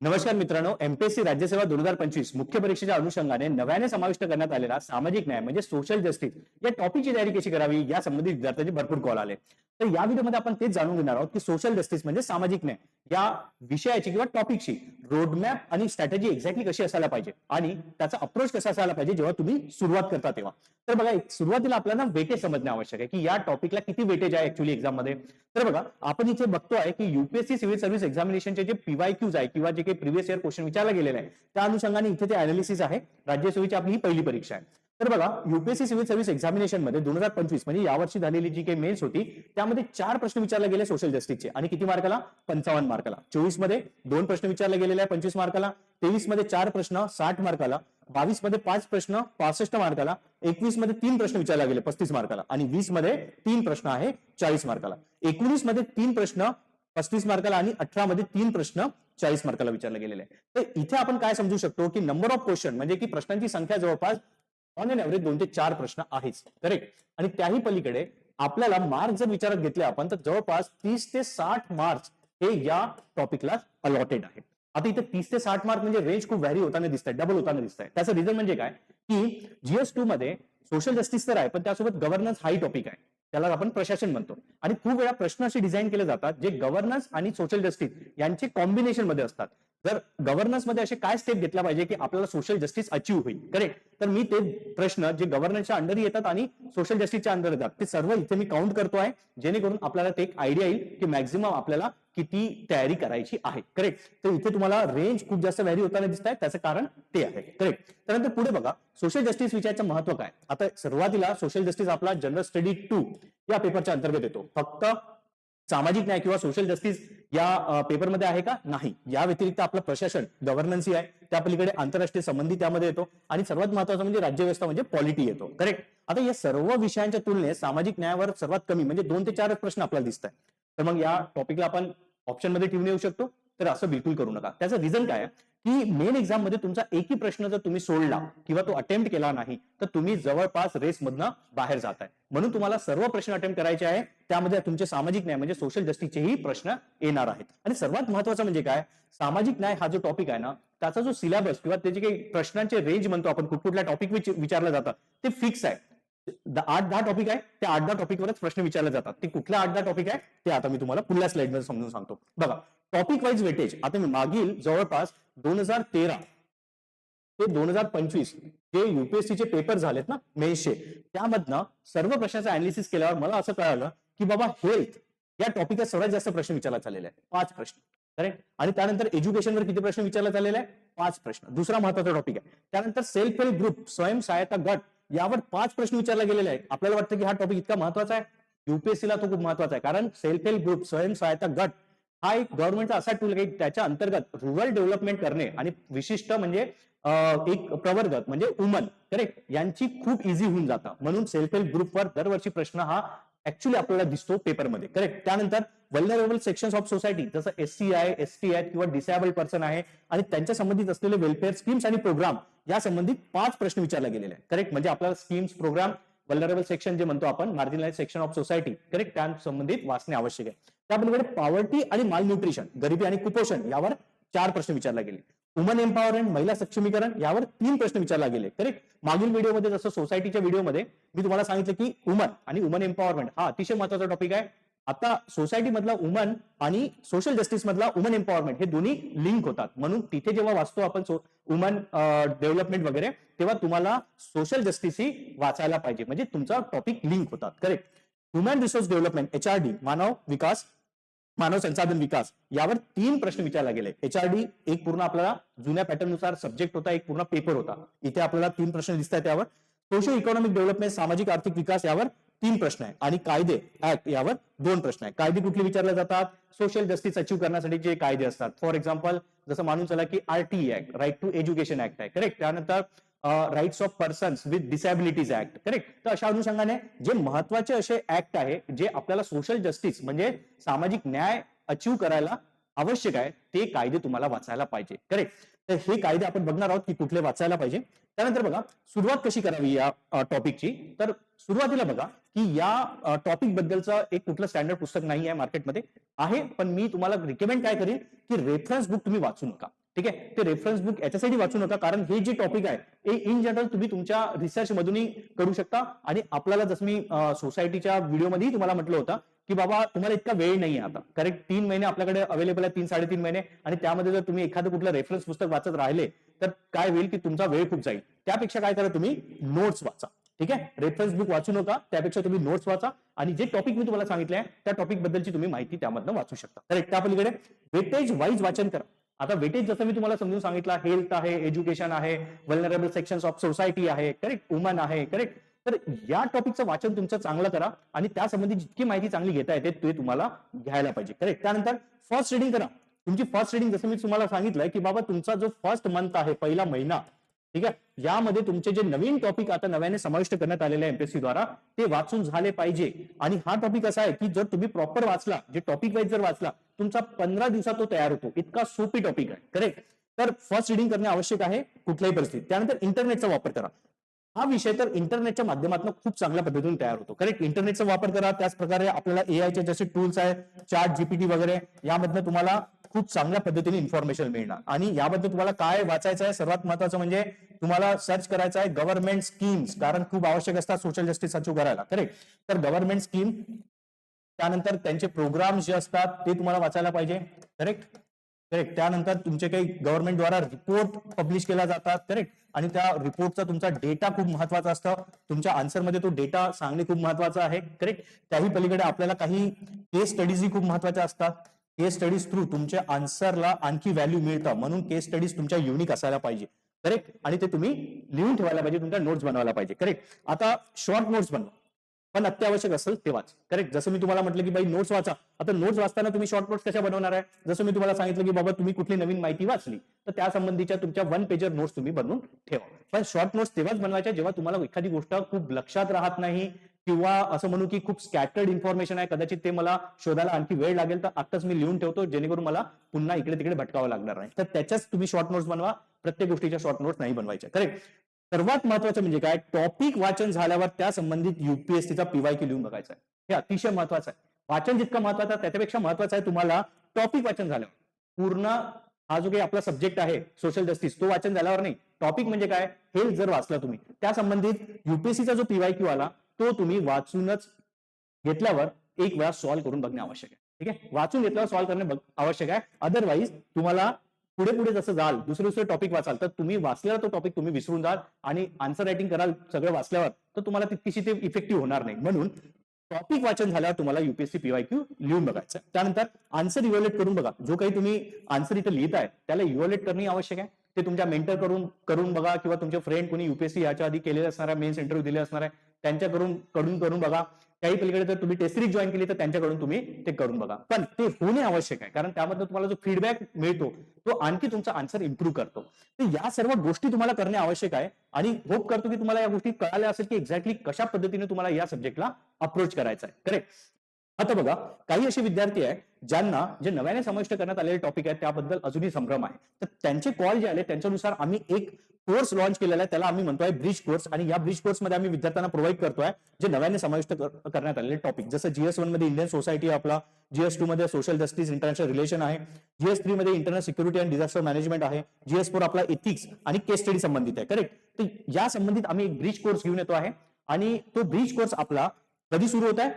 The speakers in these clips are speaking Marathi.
नमस्कार मित्रांनो एमपीएससी राज्यसेवा दोन हजार पंचवीस मुख्य परीक्षेच्या अनुषंगाने नव्याने समाविष्ट करण्यात आलेला सामाजिक न्याय म्हणजे सोशल जस्टिस या टॉपिकची तयारी कशी करावी या संबंधित विद्यार्थ्यांचे भरपूर कॉल आले. तर या व्हिडिओमध्ये आपण तेच जाणून घेणार आहोत की सोशल जस्टिस म्हणजे सामाजिक न्याय या विषयाची किंवा टॉपिकची रोडमॅप आणि स्ट्रॅटेजी एक्झॅक्टली कशी असायला पाहिजे आणि त्याचा अप्रोच कसा असायला पाहिजे जेव्हा तुम्ही सुरुवात करता तेव्हा. तर बघा सुरुवातीला आपल्याला वेटेज समजणे आवश्यक आहे की या टॉपिकला किती वेटेज आहे ऍक्च्युली एक्झाममध्ये. तर बघा आपण इथे बघतोय की युपीएससी सिव्हिल सर्व्हिस एक्झामिनेशनचे जे पीवाय क्यूज आहे किंवा जे काही प्रिव्हियस इयर क्वेश्चन विचारला गेलेला आहे. त्या अनुषंगाने इथे ते अनालिसिस आहे राज्यसेवेची आपली ही पहिली परीक्षा आहे. तर बघा युपीएससी सिव्हिल सर्व्हिस एक्झामिनेशनमध्ये दोन हजार पंचवीस म्हणजे यावर्षी झालेली जी काही मेन्स होती त्यामध्ये चार प्रश्न विचारले गेले सोशल जस्टिसचे आणि किती मार्काला पंचावन्न मार्काला चोवीसमध्ये दोन प्रश्न विचारले गेलेले आहे पंचवीस मार्काला तेवीसमध्ये चार प्रश्न साठ मार्काला बावीसमध्ये पाच प्रश्न पासष्ट मार्काला एकवीसमध्ये तीन प्रश्न विचारले गेले पस्तीस मार्काला आणि वीसमध्ये तीन प्रश्न आहे चाळीस मार्काला एकोणीसमध्ये तीन प्रश्न पस्तीस मार्काला आणि अठरा मध्ये तीन प्रश्न चाळीस मार्काला विचारले गेलेले आहे तर इथे आपण काय समजू शकतो की नंबर ऑफ क्वेश्चन म्हणजे की प्रश्नांची संख्या जवळपास ऑन एन एव्हरेज दोन ते चार प्रश्न आहेच. करेक्ट आणि त्याही पलीकडे आपल्याला मार्क जर विचारात घेतले आपण तर जवळपास तीस ते साठ मार्क्स हे या टॉपिकला अलॉटेड आहे आता इथे तीस ते साठ मार्क म्हणजे रेंज खूप व्हॅरी होताना दिसत आहे डबल होताना दिसत आहे त्याचं रिझन म्हणजे काय? की जीएस टू मध्ये सोशल जस्टिस तर आहे पण त्यासोबत गव्हर्नन्स हाही टॉपिक आहे. त्याला आपण प्रशासन म्हणतो. आणि खूप वेळा प्रश्न असे डिझाईन केले जातात जे गव्हर्नन्स आणि सोशल जस्टिस यांचे कॉम्बिनेशनमध्ये असतात. तर गव्हर्नन्समध्ये असे काय स्टेप घेतला पाहिजे की आपल्याला सोशल जस्टिस अचीव्ह होईल? करेक्ट तर मी ते प्रश्न जे गव्हर्नन्सच्या अंडर येतात आणि सोशल जस्टिसच्या अंडर येतात ते सर्व इथे मी काउंट करतो आहे जेणेकरून आपल्याला ते एक आयडिया येईल की मॅक्झिमम आपल्याला किती तयारी करायची आहे. करेक्ट तर इथे तुम्हाला रेंज खूप जास्त व्हॅरी होताना दिसत आहे त्याचं कारण ते आहे. करेक्ट त्यानंतर पुढे बघा सोशल जस्टिस विषयाचं महत्त्व काय? आता सुरुवातीला सोशल जस्टिस आपला जनरल स्टडी टू या पेपरच्या अंतर्गत येतो. फक्त सामाजिक न्याय किंवा सोशल जस्टिस या पेपरमध्ये आहे का? नाही. या व्यतिरिक्त आपलं प्रशासन गव्हर्नन्सी आहे. त्या पलीकडे आंतरराष्ट्रीय संबंधी त्यामध्ये येतो. आणि सर्वात महत्वाचं म्हणजे राज्यव्यवस्था म्हणजे पॉलिटी येतो. करेक्ट आता या सर्व विषयांच्या तुलनेत सामाजिक न्यायावर सर्वात कमी म्हणजे दोन ते चारच प्रश्न आपल्याला दिसत आहे तर मग या टॉपिकला आपण ऑप्शनमध्ये ठेवून येऊ शकतो. तर असं बिलकुल करू नका. त्याचं रिझन काय आहे? की मेन एक्झाममध्ये तुमचा एकही प्रश्न जर तुम्ही सोडला किंवा तो अटेम्प्ट केला नाही तर तुम्ही जवळपास रेस मधनं बाहेर जात आहे म्हणून तुम्हाला सर्व प्रश्न अटेम्प्ट करायचे आहे त्यामध्ये तुमचे सामाजिक न्याय म्हणजे सोशल जस्टिसचेही प्रश्न येणार आहेत. आणि सर्वात महत्वाचं म्हणजे काय? सामाजिक न्याय हा जो टॉपिक आहे ना त्याचा जो सिलेबस किंवा त्याचे काही प्रश्नांचे रेंज म्हणतो आपण कुठल्या टॉपिक विचारलं जातं ते फिक्स आहे. आठ दहा टॉपिक आहे त्या आठ दहा टॉपिकवरच प्रश्न विचारले जातात. ते कुठल्या आठ दहा टॉपिक आहे ते आता मी तुम्हाला पुढल्या स्लाइडमध्ये समजून सांगतो. बघा टॉपिक वाईज वेटेज आता मी मागील जवळपास दोन हजार तेरा ते दोन हजार पंचवीस जे युपीएससीचे पेपर झालेत ना मेन्सचे त्यामधनं सर्व प्रश्नाचं अनालिसिस केल्यावर मला असं कळालं की बाबा हेल्थ या टॉपिकला सर्वात जास्त प्रश्न विचारला चाललेले आहे. पाच प्रश्न. करेक्ट आणि त्यानंतर एज्युकेशनवर किती प्रश्न विचारला झालेला आहे? पाच प्रश्न. दुसरा महत्त्वाचा टॉपिक आहे. त्यानंतर सेल्फ हेल्प ग्रुप स्वयं सहायता गट यावर पाच प्रश्न विचारले गेलेले आहेत. आपल्याला वाटतं की हा टॉपिक इतका महत्त्वाचा आहे? युपीएससीला तो खूप महत्त्वाचा आहे. कारण सेल्फ हेल्प ग्रुप स्वयंसहायता गट हा एक गव्हर्नमेंटचा असा टूल आहे की त्याच्या अंतर्गत रुरल डेव्हलपमेंट करणे आणि विशिष्ट म्हणजे एक प्रवर्धक म्हणजे वुमन करेक्ट यांची खूप इझी होऊन जातं. म्हणून सेल्फ हेल्प ग्रुपवर दरवर्षी प्रश्न हा ऍक्च्युली आपल्याला दिसतो पेपरमध्ये करेक्ट त्यानंतर वल्नरेबल सेक्शन ऑफ सोसायटी जसं एस सी आहे एस टी आहेत किंवा डिसेबल पर्सन आहे आणि त्यांच्या संबंधित असलेले वेलफेअर स्कीम्स आणि प्रोग्राम या संबंधित पाच प्रश्न विचारले गेलेले आहेत. करेक्ट म्हणजे आपल्याला स्कीम्स प्रोग्राम वल्नरेबल सेक्शन जे म्हणतो आपण marginalise section of society correct त्या संबंधित वाचणे आवश्यक आहे. त्याबरोबर पॉवर्टी आणि माल न्यूट्रिशन गरिबी आणि कुपोषण यावर चार प्रश्न विचारले गेले. वुमन एम्पॉवरमेंट महिला सक्षमीकरण यावर तीन प्रश्न विचारला गेले. करेक्ट मागील व्हिडिओमध्ये जसं सोसायटीच्या व्हिडिओमध्ये मी तुम्हाला सांगितलं की वुमन आणि वुमन एम्पॉवरमेंट हा अतिशय महत्त्वाचा टॉपिक आहे. आता सोसायटी मधला वुमन आणि सोशल जस्टिस मधला वुमन एम्पॉवरमेंट हे दोन्ही लिंक होतात. म्हणून तिथे जेव्हा वाचतो आपण वुमन डेव्हलपमेंट वगैरे तेव्हा तुम्हाला सोशल जस्टिस ही वाचायला पाहिजे. म्हणजे तुमचा टॉपिक लिंक होतात. Correct human resource development H R D मानव विकास मानव संसाधन विकास यावर तीन प्रश्न विचारला गेले. एचआरडी एक पूर्ण आपल्याला जुन्या पॅटर्ननुसार सब्जेक्ट होता एक पूर्ण पेपर होता. इथे आपल्याला तीन प्रश्न दिसतात त्यावर सोशल इकॉनॉमिक डेव्हलपमेंट सामाजिक आर्थिक विकास यावर तीन प्रश्न आहे. आणि कायदे ऍक्ट यावर दोन प्रश्न आहे. कायदे कुठले विचारले जातात? सोशल जस्टिस अचीव्ह करण्यासाठी जे कायदे असतात. फॉर एक्झाम्पल जसं मानून चला की R T act right to education act आहे. करेक्ट त्यानंतर rights of persons with disabilities act correct तर अशा अनुषंगाने जे महत्त्वाचे असे ऍक्ट आहे जे आपल्याला सोशल जस्टिस म्हणजे सामाजिक न्याय अचीव्ह करायला आवश्यक आहे ते कायदे तुम्हाला वाचायला पाहिजे. करेक्ट तर हे कायदे आपण बघणार आहोत की कुठले वाचायला पाहिजे. त्यानंतर बघा सुरुवात कशी करावी या टॉपिकची? तर सुरुवातीला बघा की या टॉपिक बद्दलचं एक कुठलं स्टँडर्ड पुस्तक नाही आहे मार्केटमध्ये. आहे पण मी तुम्हाला रिकमेंड काय करेन? की रेफरन्स बुक तुम्ही वाचू नका. ठीक आहे? ते रेफरन्स बुक याच्यासाठी वाचू नका कारण हे जे टॉपिक आहे हे इन जनरल तुम्ही तुमच्या रिसर्च मधूनही करू शकता. आणि आपल्याला जसं मी सोसायटीच्या व्हिडिओमध्येही तुम्हाला म्हटलं होतं की बाबा तुम्हाला इतका वेळ नाही आता. करेक्ट तीन महिने आपल्याकडे अवेलेबल आहे तीन साडेतीन महिने. आणि त्यामध्ये जर तुम्ही एखादं कुठलं रेफरन्स पुस्तक वाचत राहिले तर काय होईल की तुमचा वेळ खूप जाईल. त्यापेक्षा काय करा तुम्ही? नोट्स वाचा. ठीक आहे? रेफरन्स बुक वाचू नका. त्यापेक्षा तुम्ही नोट्स वाचा. आणि जे टॉपिक मी तुम्हाला सांगितले आहे त्या टॉपिक बद्दलची तुम्ही माहिती त्यामधनं वाचू शकता. करेक्ट त्या पलीकडे वेटेज वाईज वाचन करा. आता वेटेज जसं मी तुम्हाला समजून सांगितलं हेल्थ आहे एज्युकेशन आहे वल्नरेबल सेक्शन ऑफ सोसायटी आहे. करेक्ट वुमन आहे. करेक्ट तर या टॉपिकचं वाचन तुमचं चांगलं करा आणि त्यासंबंधी जितकी माहिती चांगली घेता येते ते तुम्हाला घ्यायला पाहिजे. करेक्ट त्यानंतर फर्स्ट रिडिंग करा. तुमची फर्स्ट रिडिंग जसं मी तुम्हाला सांगितलंय की बाबा तुमचा जो फर्स्ट मंथ आहे पहिला महिना ठीक आहे? यामध्ये तुमचे जे नवीन टॉपिक आता नव्याने समाविष्ट करण्यात आलेले आहे एमपीएससी द्वारा ते वाचून झाले पाहिजे. आणि हा टॉपिक असा आहे की जर तुम्ही प्रॉपर वाचला जे टॉपिक वाईज जर वाचला तुमचा पंधरा दिवसात तो तयार होतो. इतका सोपी टॉपिक आहे. करेक्ट तर फर्स्ट रिडिंग करणे आवश्यक आहे कुठल्याही परिस्थितीत. त्यानंतर इंटरनेटचा वापर करा. हा विषय तर इंटरनेटच्या माध्यमातून खूप चांगल्या पद्धतीने तयार होतो. करेक्ट इंटरनेटचा वापर करा त्याच प्रकारे आपल्याला एआयचे जसे टूल्स आहेत चार्ट जीपीटी वगैरे यामधनं तुम्हाला खूप चांगल्या पद्धतीने इन्फॉर्मेशन मिळणार. आणि याबद्दल तुम्हाला काय वाचायचं आहे? सर्वात महत्वाचं म्हणजे तुम्हाला सर्च करायचं आहे गव्हर्नमेंट स्कीम्स कारण खूप आवश्यक असतात सोशल जस्टिस अचीव करायला. करेक्ट तर गव्हर्नमेंट स्कीम त्यानंतर त्यांचे प्रोग्राम्स जे असतात ते तुम्हाला वाचायला पाहिजे. करेक्ट करेक्ट त्यानंतर तुमचे काही गव्हर्नमेंटद्वारा रिपोर्ट पब्लिश केला जातात. करेक्ट आणि त्या रिपोर्टचा तुमचा डेटा खूप महत्त्वाचा असतं. तुमच्या आन्सरमध्ये तो डेटा सांगणे खूप महत्त्वाचा आहे. करेक्ट त्याही पलीकडे आपल्याला काही केस स्टडीजही खूप महत्त्वाच्या असतात. केस स्टडीज थ्रू तुमच्या आन्सरला आणखी व्हॅल्यू मिळतं. म्हणून केस स्टडीज तुमच्या युनिक असायला पाहिजे. करेक्ट आणि ते तुम्ही लिहून ठेवायला पाहिजे. तुमच्या नोट्स बनवायला पाहिजे. करेक्ट आता शॉर्ट नोट्स बनवा. पण अत्यावश्यक असेल तेव्हाच. करेक्ट जसं मी तुम्हाला म्हटलं की बाई नोट्स वाचा. आता नोट्स वाचताना तुम्ही शॉर्ट नोट्स कशा बनवणार आहे? जसं मी तुम्हाला सांगितलं की बाबा तुम्ही कुठली नवीन माहिती वाचली तर त्या संबंधीच्या तुमच्या वन पेजर नोट्स तुम्ही बनवून ठेवा. पण शॉर्ट नोट्स तेव्हाच बनवायच्या जेव्हा तुम्हाला एखादी गोष्ट खूप लक्षात राहत नाही किंवा असं म्हणू की खूप स्कॅटर्ड इन्फॉर्मेशन आहे कदाचित ते मला शोधायला आणखी वेळ लागेल तर आत्ताच मी लिहून ठेवतो जेणेकरून मला पुन्हा इकडे तिकडे भटकावं लागणार नाही. तर त्याच्याच तुम्ही शॉर्ट नोट्स बनवा. प्रत्येक गोष्टीच्या शॉर्ट नोट्स नाही बनवायच्या. करेक्ट सर्वात महत्वाचं म्हणजे काय? टॉपिक वाचन झाल्यावर त्या संबंधित युपीएससीचा पीवाय लिहून बघायचा आहे. हे अतिशय महत्वाचं आहे. वाचन जितकं महत्वाचं आहे त्याच्यापेक्षा महत्वाचं आहे तुम्हाला टॉपिक वाचन झाल्यावर. पूर्ण हा जो काही आपला सब्जेक्ट आहे सोशल जस्टिस तो वाचन झाल्यावर नाही. टॉपिक म्हणजे काय? हे जर वाचलं तुम्ही त्या संबंधित युपीएससीचा जो पीवाय क्यू आला तो तुम्ही वाचूनच घेतल्यावर एक वेळा सॉल्व्ह करून बघणे आवश्यक आहे. ठीक आहे? वाचून घेतल्यावर सॉल्व्ह करणे बघ- आवश्यक आहे. अदरवाईज तुम्हाला पुढे पुढे जसं जाल दुसरे दुसरे टॉपिक वाचाल तर तुम्ही वाचलेला तो टॉपिक तुम्ही विसरून जाल आणि आन्सर रायटिंग कराल सगळं वाचल्यावर तर तुम्हाला तितकीशी ते इफेक्टिव्ह होणार नाही. म्हणून टॉपिक वाचन झाल्यावर तुम्हाला युपीएससी पीवाय क्यू लिहून बघायचं. त्यानंतर आन्सर इव्हॅल्युएट करून बघा. जो काही तुम्ही आन्सर इथं लिहित आहे त्याला इव्हॅल्युएट करणे आवश्यक आहे. ते तुमच्या मेंटर करून करून बघा किंवा तुमचे फ्रेंड कोणी युपीएससी याच्या आधी केलेले असणार आहे मेन्स इंटरव्ह्यू दिले असणार आहे त्यांच्याकडून कडून करून बघा. काही पलीकडे जर तुम्ही टेस्ट सिरीज जॉईन केली तर त्यांच्याकडून तुम्ही ते करून बघा. पण ते होणे आवश्यक आहे. कारण त्यामध्ये तुम्हाला जो फीडबॅक मिळतो तो आणखी तुमचा आन्सर इम्प्रूव्ह करतो. तर या सर्व गोष्टी तुम्हाला करणे आवश्यक आहे. आणि होप करतो की तुम्हाला या गोष्टी कळाल्या असेल की एक्झॅक्टली कशा पद्धतीने तुम्हाला या सब्जेक्टला अप्रोच करायचा आहे. करेक्ट आता बघा काही असे विद्यार्थी आहे ज्यांना जे नव्याने समाविष्ट करण्यात आलेले टॉपिक आहेत त्याबद्दल अजूनही संभ्रम आहे. तर त्यांचे कॉल जे आले त्यांच्यानुसार आम्ही एक कोर्स लॉन्च केलेला आहे त्याला आम्ही म्हणतोय ब्रिज कोर्स आणि या ब्रिज कोर्समध्ये आम्ही विद्यार्थ्यांना प्रोव्हाइड करतोय जे नव्याने समाविष्ट करण्यात आलेले टॉपिक जसं जीएस वनमध्ये इंडियन सोसायटी आपला जीएस टू मध्ये सोशल जस्टिस इंटरनॅशनल रिलेशन आहे जीएस थ्री मध्ये internal security and disaster management आहे जीएस फोर आपला एथिक्स आणि केस स्टडी संबंधित आहे करेक्ट तर या संबंधित आम्ही एक ब्रिज कोर्स घेऊन येतो आहे. आणि तो ब्रिज कोर्स आपला कधी सुरू होत आहे?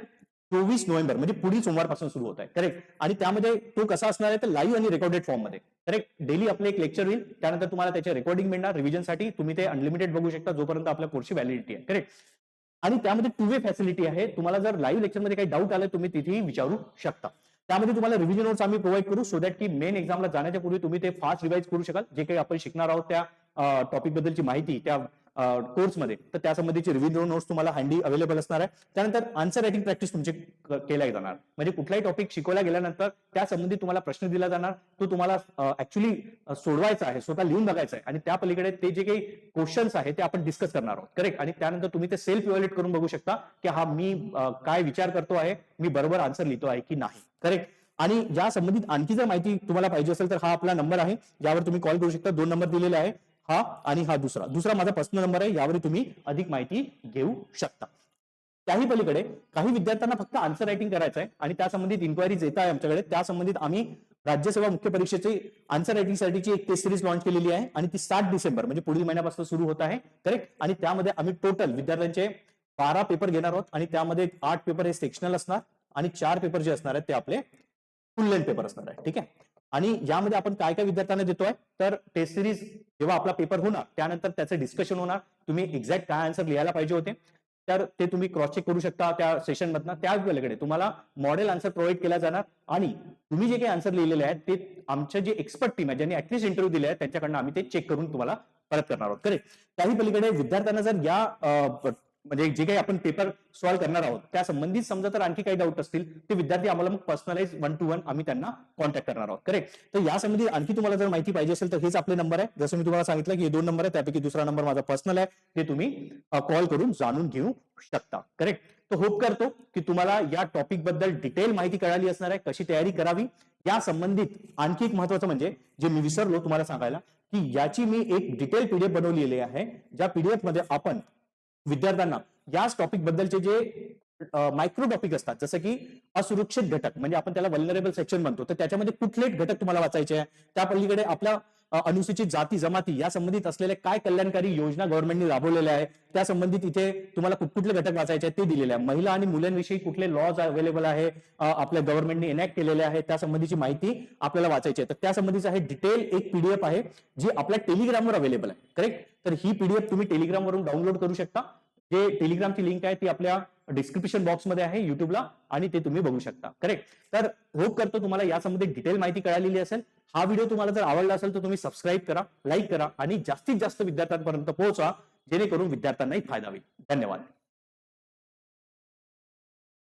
चोवीस नोव्हेंबर म्हणजे पुढील सोमवारपासून सुरू होत आहे. करेक्ट आणि त्यामध्ये तो कसा असणार आहे तर लाईव्ह आणि रेकॉर्डेड फॉर्ममध्ये. करेक्ट डेली आपलं एक लेक्चर होईल. त्यानंतर तुम्हाला त्याचे रेकॉर्डिंग मिळणार. रिव्हिजनसाठी तुम्ही ते अनलिमिटेड बघू शकता जोपर्यंत आपल्या कोर्सची व्हॅलिडिटी आहे. करेक्ट आणि त्यामध्ये टू वे फॅसिलिटी आहे. तुम्हाला जर लाईव्ह लेक्चरमध्ये काही डाऊट आले तुम्ही तिथेही विचारू शकता. त्यामध्ये तुम्हाला रिव्हिजन नोट्स आम्ही प्रोव्हाइड करू सो दॅट की मेन एक्झामला जाण्याच्या पूर्वी तुम्ही ते फास्ट रिवाइज करू शकाल. जे काही आपण शिकणार आहोत त्या टॉपिक बद्दलची माहिती त्या कोर्समध्ये तर त्या रिव्ह्यू नोट्स तुम्हाला हँडी अवेलेबल असणार आहे. त्यानंतर आन्सर रायटिंग प्रॅक्टिस तुमची केल्या जाणार. म्हणजे कुठलाही टॉपिक शिकवला गेल्यानंतर त्या संबंधित तुम्हाला प्रश्न दिला जाणार. तो तुम्हाला ऍक्च्युली सोडवायचा आहे. स्वतः लिहून बघायचा आहे. आणि त्या पलीकडे ते जे काही क्वेश्चन्स आहे ते आपण डिस्कस करणार आहोत. करेक्ट आणि त्यानंतर तुम्ही ते सेल्फ इव्हॅल्युएट करून बघू शकता की हा मी काय विचार करतो आहे मी बरोबर आन्सर लिहितो आहे की नाही. करेक्ट आणि या संबंधित आणखी जर माहिती तुम्हाला पाहिजे असेल तर हा आपला नंबर आहे. यावर तुम्ही कॉल करू शकता. दोन नंबर दिलेले आहे. हा आणि हा दुसरा. दुसरा माझा पर्सनल नंबर आहे यावर तुम्ही अधिक माहिती घेऊ शकता. त्याही पलीकडे काही विद्यार्थ्यांना फक्त आन्सर रायटिंग करायचं आहे आणि त्या संबंधित इन्क्वायरीज येत आहे आमच्याकडे. त्या संबंधित आम्ही राज्यसेवा मुख्य परीक्षेची आन्सर रायटिंगसाठीची एक टेस्ट सिरीज लॉन्च केलेली आहे आणि ती सात डिसेंबर म्हणजे पुढील महिन्यापासून सुरू होत आहे. करेक्ट आणि त्यामध्ये आम्ही टोटल विद्यार्थ्यांचे बारा पेपर घेणार आहोत आणि त्यामध्ये आठ पेपर हे सेक्शनल असणार आणि चार पेपर जे असणार आहेत ते आपले फुल लेंथ पेपर असणार आहे. ठीक आहे? आणि यामध्ये आपण काय काय विद्यार्थ्यांना देतोय? तर टेस्ट सिरीज जेव्हा आपला पेपर होणार त्यानंतर त्याचं डिस्कशन होणार. तुम्ही एक्झॅक्ट काय आन्सर लिहायला पाहिजे होते. तर ते तुम्ही क्रॉस चेक करू शकता त्या सेशन मधनं. त्याच वेळेकडे तुम्हाला मॉडेल आन्सर प्रोव्हाइड केला जाणार. आणि तुम्ही जे काही आन्सर लिहिलेले आहेत ते आमच्या जे एक्सपर्ट टीम आहे ज्यांनी ऍटलीस्ट इंटरव्ह्यू दिले आहेत त्यांच्याकडनं आम्ही ते चेक करून तुम्हाला परत करणार आहोत. करेक्ट त्याही पलीकडे विद्यार्थ्यांना जर या म्हणजे जे काही आपण पेपर सॉल्व्ह करणार आहोत त्या संबंधित समजा तर आणखी काही डाऊट असतील ते विद्यार्थी आम्हाला मग पर्सनलाइज वन टू वन आम्ही त्यांना कॉन्टॅक्ट करणार आहोत. करेक्ट तर या संबंधी आणखी तुम्हाला जर माहिती पाहिजे असेल तर हेच आपले नंबर आहे. जसं मी तुम्हाला सांगितलं की हे दोन नंबर आहे त्यापैकी दुसरा नंबर माझा पर्सनल आहे. ते तुम्ही कॉल करून जाणून घेऊ शकता. करेक्ट तर होप करतो की तुम्हाला या टॉपिकबद्दल डिटेल माहिती कळाली असणार आहे कशी तयारी करावी. या संबंधित आणखी एक महत्वाचं म्हणजे जे मी विसरलो तुम्हाला सांगायला की याची मी एक डिटेल पीडीएफ बनवलेली आहे ज्या पीडीएफमध्ये आपण विद्यार्थ्यांना याच टॉपिक बद्दलचे जे मायक्रोटॉपिक असतात. जसं की असुरक्षित घटक म्हणजे आपण त्याला वल्नरेबल सेक्शन म्हणतो. तर त्याच्यामध्ये कुठले घटक तुम्हाला वाचायचे आहे? त्या पलीकडे आपल्या अनुसूचित जाती जमाती या संबंधित असलेल्या काय कल्याणकारी योजना गव्हर्नमेंटने राबवलेल्या आहेत? त्या संबंधित इथे तुम्हाला कुठले घटक वाचायचे आहेत ते दिलेले आहे. महिला आणि मुलांविषयी कुठले लॉज अवेलेबल आहे? आपल्या गव्हर्नमेंटने एनॅक्ट केलेले आहे. त्या संबंधीची माहिती आपल्याला वाचायची आहे. तर त्या संबंधीचं हे डिटेल एक पीडीएफ आहे जी आपल्या टेलिग्रामवर अवेलेबल आहे. करेक्ट तर ही पीडीएफ तुम्ही टेलिग्रामवरून डाउनलोड करू शकता. जे टेलिग्रामची लिंक आहे ती आपल्या डिस्क्रिप्शन बॉक्समध्ये आहे युट्यूबला आणि ते तुम्ही बघू शकता. करेक्ट तर होप करतो तुम्हाला या संबंधित डिटेल माहिती कळालेली असेल. हा व्हिडिओ तुम्हाला जर आवडला असेल तर तुम्ही सबस्क्राईब करा लाईक करा आणि जास्तीत जास्त विद्यार्थ्यांपर्यंत पोहोचा जेणेकरून विद्यार्थ्यांनाही फायदा होईल. धन्यवाद.